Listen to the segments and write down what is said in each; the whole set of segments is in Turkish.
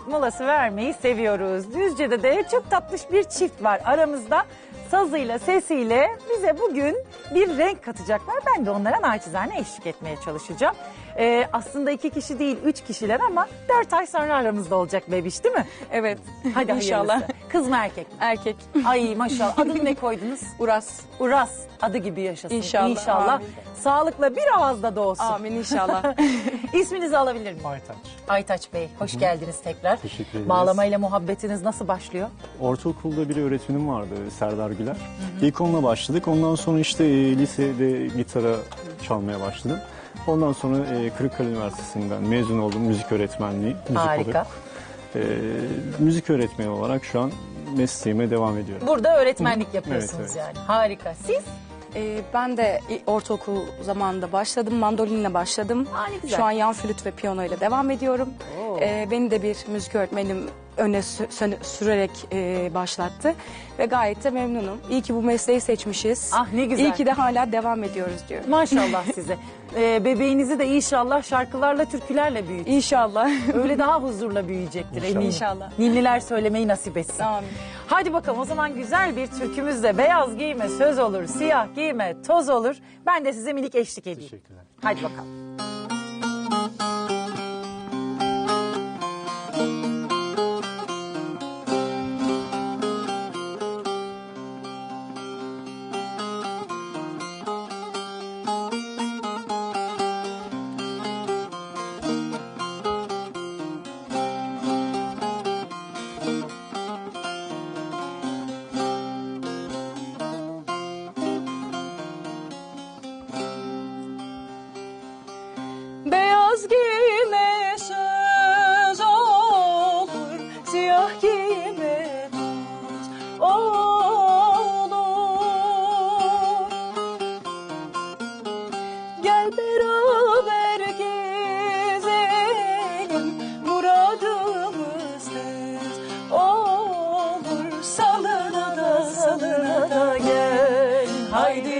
müzik molası vermeyi seviyoruz. Düzce'de de çok tatlış bir çift var aramızda. Sazıyla, sesiyle bize bugün bir renk katacaklar. Ben de onlara naçizane eşlik etmeye çalışacağım. Ee, aslında iki kişi değil, üç kişiler ama dört ay sonra aramızda olacak bebiş değil mi? Evet. Hadi İnşallah. hayırlısı. Kız mı erkek mi? Erkek. Ay maşallah. Adını ne koydunuz? Uras. Uras. Adı gibi yaşasın. İnşallah, İnşallah. amin. Sağlıkla bir ağızda doğsun. Amin inşallah. İsminizi alabilir miyim? Aytaç. Aytaç Bey, hoş geldiniz tekrar. Teşekkür ederiz. Bağlamayla muhabbetiniz nasıl başlıyor? Ortaokulda bir öğretmenim vardı Serdar Güler. İlk onunla başladık. Ondan sonra işte e, lisede gitara çalmaya başladım. Ondan sonra e, Kırıkkale Üniversitesi'nden mezun oldum müzik öğretmenliği. Müzik Harika. olarak. E, müzik öğretmeni olarak şu an mesleğime devam ediyorum. Burada öğretmenlik yapıyorsunuz Evet, evet. yani. Harika. Siz? Ee, ben de ortaokul zamanında başladım. Mandolinle başladım. Aa, ne güzel. Şu an yan flüt ve piyano ile devam ediyorum. Oo. Ee, beni de bir müzik öğretmenim öne sürerek e, başlattı. Ve gayet de memnunum. İyi ki bu mesleği seçmişiz. Ah, ne güzel. İyi ki de hala devam ediyoruz diyorum. Maşallah size. Ee, bebeğinizi de inşallah şarkılarla, türkülerle büyütün. İnşallah. Öyle daha huzurla büyüyecektir eminim. İnşallah. Ninniler söylemeyi nasip etsin. Amin. Hadi bakalım o zaman güzel bir türkümüzle beyaz giyme söz olur, siyah giyme toz olur. Ben de size minik eşlik edeyim. Teşekkürler. Hadi bakalım. Siyah giyme toz olur. Gel beraber gezelim, muradımız tez olur. Salına da salına da gel, haydi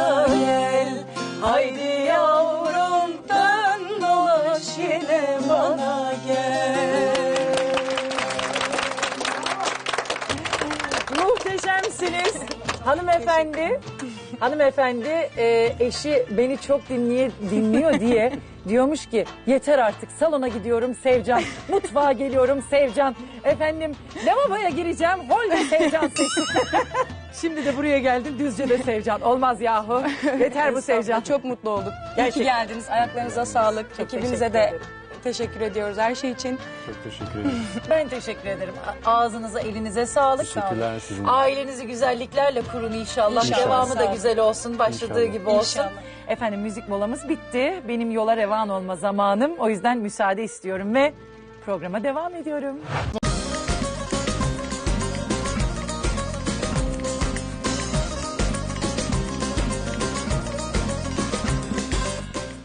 Da gel, haydi yavrum dön dolaş yine bana gel. Muhteşemsiniz. Hanımefendi, hanımefendi e, eşi beni çok dinliye, dinliyor diye diyormuş ki yeter artık salona gidiyorum Sevcan, mutfağa geliyorum Sevcan, efendim lavaboya gireceğim holde Sevcan sesi. Şimdi de buraya geldin Düzce'de Sevcan. Olmaz yahu. Yeter bu Sevcan. Çok mutlu olduk. İyi Gerçekten. ki geldiniz. Ayaklarınıza sağlık. Çok Ekibinize teşekkür de ederim. Teşekkür ediyoruz her şey için. Çok teşekkür ederim. Ben teşekkür ederim. A- Ağzınıza, elinize sağlık. Teşekkürler sizin. Ailenizi güzelliklerle kurun inşallah. İnşallah. Devamı da güzel olsun. Başladığı İnşallah. gibi olsun. İnşallah. Efendim müzik molamız bitti. Benim yola revan olma zamanım. O yüzden müsaade istiyorum ve programa devam ediyorum.